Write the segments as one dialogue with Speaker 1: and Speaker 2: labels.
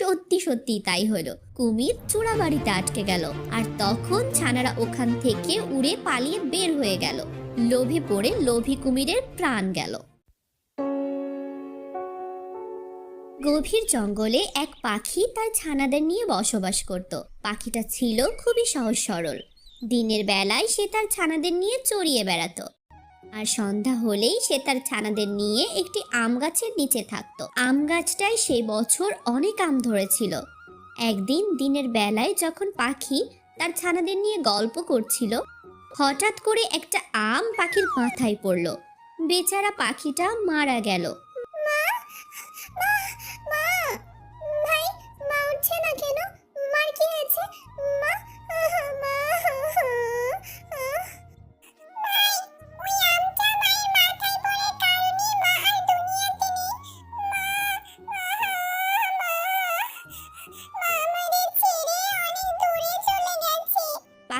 Speaker 1: সত্যি সত্যি তাই হলো। কুমির চূড়াবাড়িতে আটকে গেল আর তখন ছানারা ওখান থেকে উড়ে পালিয়ে বের হয়ে গেল। লোভে পড়ে লোভী কুমিরের প্রাণ গেল। গভীর জঙ্গলে এক পাখি তার ছানাদের নিয়ে বসবাস করত। পাখিটা ছিল খুবই সহজ সরল। দিনের বেলায় সে তার ছানাদের নিয়ে চড়িয়ে বেড়াতো। আর সন্ধ্যা হলেই সে তার ছানাদের নিয়ে একটি আম গাছের নিচে থাকতো। আম গাছটায় সেই বছর অনেক আম ধরেছিল। একদিন দিনের বেলায় যখন পাখি তার ছানাদের নিয়ে গল্প করছিল, হঠাৎ করে একটা আম পাখির মাথায় পড়ল। বেচারা পাখিটা মারা গেল।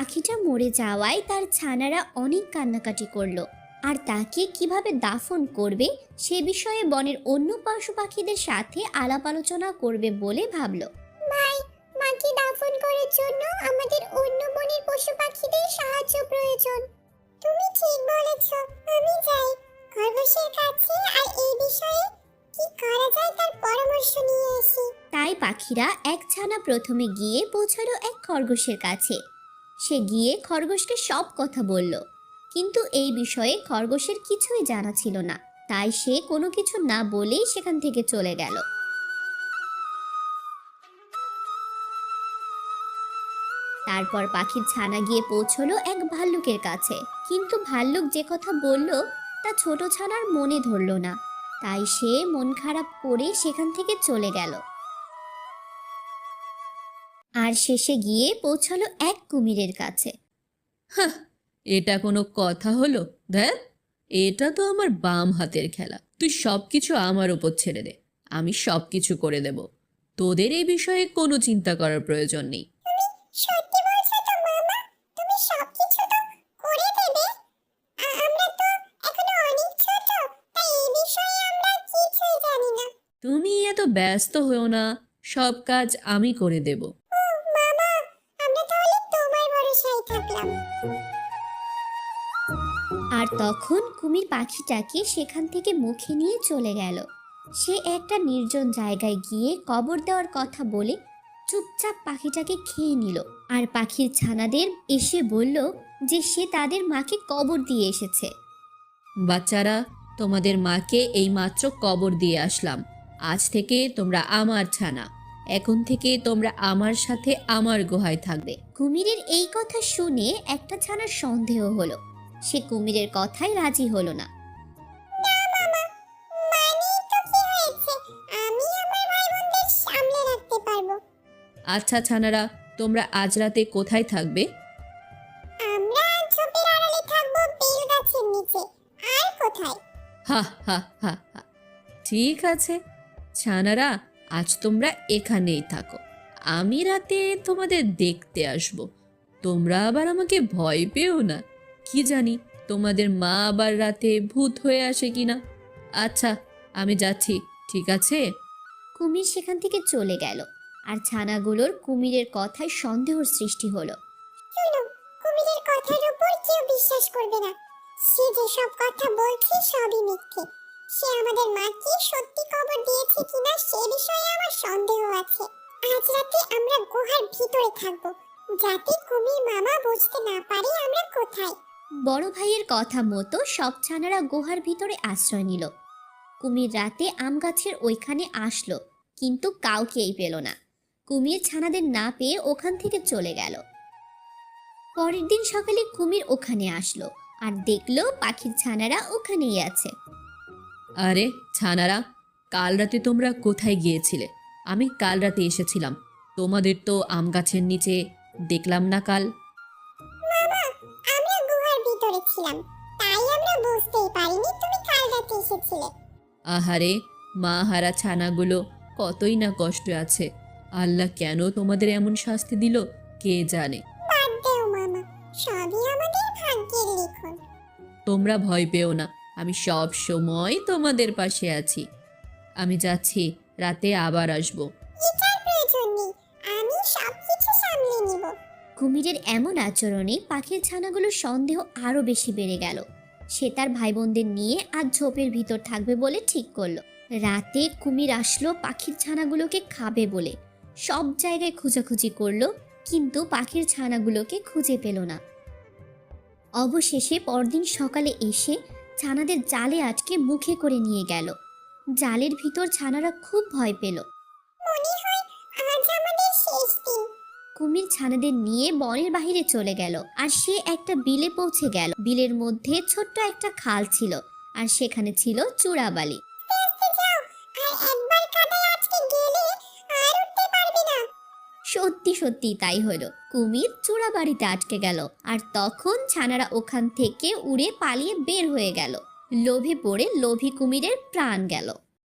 Speaker 1: পাখিটা মরে যাওয়ায় তার ছানারা অনেক কান্নাকাটি করল। আর তাকে কীভাবে দাফন করবে সে বিষয়ে বনের অন্য পশু পাখিদের সাথে আলাপ আলোচনা করবে বলে ভাবলো। ভাই মাকে দাফন করার জন্য আমাদের অন্য বনের পশু পাখিদের সাহায্য প্রয়োজন। তুমি ঠিক বলেছ আমি যাই। খরগোশের কাছে আর এই বিষয়ে কি করা যায় তার পরামর্শ নিয়ে আসি। তাই পাখিরা এক ছানা প্রথমে গিয়ে পৌঁছালো এক খরগোশের কাছে। সে গিয়ে খরগোশকে সব কথা বলল। কিন্তু এই বিষয়ে খরগোশের কিছুই জানা ছিল না। তাই সে কোনো কিছু না বলেই সেখান থেকে চলে গেল। তারপর পাখির ছানা গিয়ে পৌঁছলো এক ভাল্লুকের কাছে। কিন্তু ভাল্লুক যে কথা বলল, তা ছোট ছানার মনে ধরল না। তাই সে মন খারাপ করে সেখান থেকে চলে গেল। আর শেষে গিয়ে পৌঁছালো এক কুমিরের কাছে।
Speaker 2: এটা কোনো কথা হলো? দেখ এটা তো আমার বাম হাতের খেলা। তুই সব কিছু আমার ওপর ছেড়ে দে আমি সব কিছু করে দেব। তোদের এই বিষয়ে কোনো চিন্তা করার প্রয়োজন নেই।
Speaker 1: সত্যি বলছো তো মামা? তুমি সবকিছু তো করে দেবে? আমরা তো এখনও অনেক ছোট তাই এই বিষয়ে আমরা কিছুই জানি না।
Speaker 2: তুমি এত ব্যস্ত হও না সব কাজ আমি করে দেব।
Speaker 1: আর তখন কুমির পাখিটাকে সেখান থেকে মুখে নিয়ে চলে গেল। সে একটা নির্জন জায়গায় গিয়ে কবর দেওয়ার কথা বলে চুপচাপ পাখিটাকে খেয়ে নিল। আর পাখির ছানাদের এসে বলল যে সে তাদের মাকে কবর দিয়ে এসেছে।
Speaker 2: বাচ্চারা তোমাদের মাকে এই মাত্র কবর দিয়ে আসলাম। আজ থেকে তোমরা আমার ছানা। এখন থেকে তোমরা আমার সাথে আমার গুহায় থাকবে।
Speaker 1: কুমিরের এই কথা শুনে একটা ছানার সন্দেহ হলো। সে কুমিরের কথায় রাজি হলো না।
Speaker 2: আচ্ছা ছানারা তোমরা আজ রাতে কোথায় থাকবে?
Speaker 1: আমরা ঝোপের আড়ালে থাকব বেল গাছের নিচে। আর কোথায়?
Speaker 2: হা হা হা হা। ঠিক আছে। ছানারা আজ তোমরা এখানেই থাকো। আমি রাতে তোমাদের দেখতে আসব। তোমরা আবার আমাকে ভয় পেও না। কি জানি তোমাদের মা আবার রাতে ভূত হয়ে আসে কিনা? আচ্ছা আমি যাচ্ছি ঠিক আছে?
Speaker 1: কুমির সেখান থেকে চলে গেল আর ছানাগুলোর কুমিরের কথায় সন্দেহর সৃষ্টি হলো। শুনো কুমিরের কথার উপর কেউ বিশ্বাস করবে না। সে যে সব কথা বলছে সবই মিথ্যে। সে আমাদের মাকে সত্যি খবর দিয়েছে কিনা সে বিষয়ে আমার সন্দেহ আছে। আজ রাতে আমরা গুহার ভিতরে থাকব যাতে কুমির মামা বুঝতে না পারে আমরা কোথায়। বড় ভাইয়ের কথা মতো সব ছানারা গুহার ভিতরে আশ্রয় নিল। কুমির রাতে আম গাছের ওইখানে আসলো, কিন্তু কাউকেই পেল না। কুমির ছানাদের না পেয়ে ওখান থেকে চলে গেল। পরের দিন সকালে কুমির ওখানে আসলো আর দেখল পাখির ছানারা ওখানেই আছে।
Speaker 2: আরে, ছানারা, কাল রাতে তোমরা কোথায় গিয়েছিলে? আমি কাল রাতে এসেছিলাম। তোমাদের তো আম গাছের নিচে দেখলাম না কাল।
Speaker 1: এসেছিলে।
Speaker 2: আহারে মা হারা ছানাগুলো কতই না কষ্ট আছে। আল্লাহ কেন তোমাদের এমন শাস্তি দিল কে জানে? তোমরা ভয় পেও না আমি সব সময় তোমাদের পাশে আছি। আমি যাচ্ছি রাতে আবার আসব।
Speaker 1: কুমিরের এমন আচরণে পাখির ছানাগুলোর সন্দেহ আরও বেশি বেড়ে গেল। সে তার ভাই বোনদের নিয়ে আজ ঝোপের ভিতর থাকবে বলে ঠিক করল। রাতে কুমির আসলো পাখির ছানাগুলোকে খাবে বলে। সব জায়গায় খোঁজাখুঁজি করল, কিন্তু পাখির ছানাগুলোকে খুঁজে পেল না। অবশেষে পরদিন সকালে এসে ছানাদের জালে আটকে মুখে করে নিয়ে গেল। জালের ভিতর ছানারা খুব ভয় পেল। কুমির ছানাদের নিয়ে বনের বাইরে চলে গেল আর সে একটা বিলে পৌঁছে গেল। বিলের মধ্যে ছোট্ট একটা খাল ছিল আর সেখানে ছিল চূড়াবালি। সত্যি সত্যি তাই হলো। কুমির চূড়াবাড়িতে আটকে গেল আর তখন ছানারা ওখান থেকে উড়ে পালিয়ে বের হয়ে গেল। লোভে পড়ে লোভী কুমিরের প্রাণ গেল।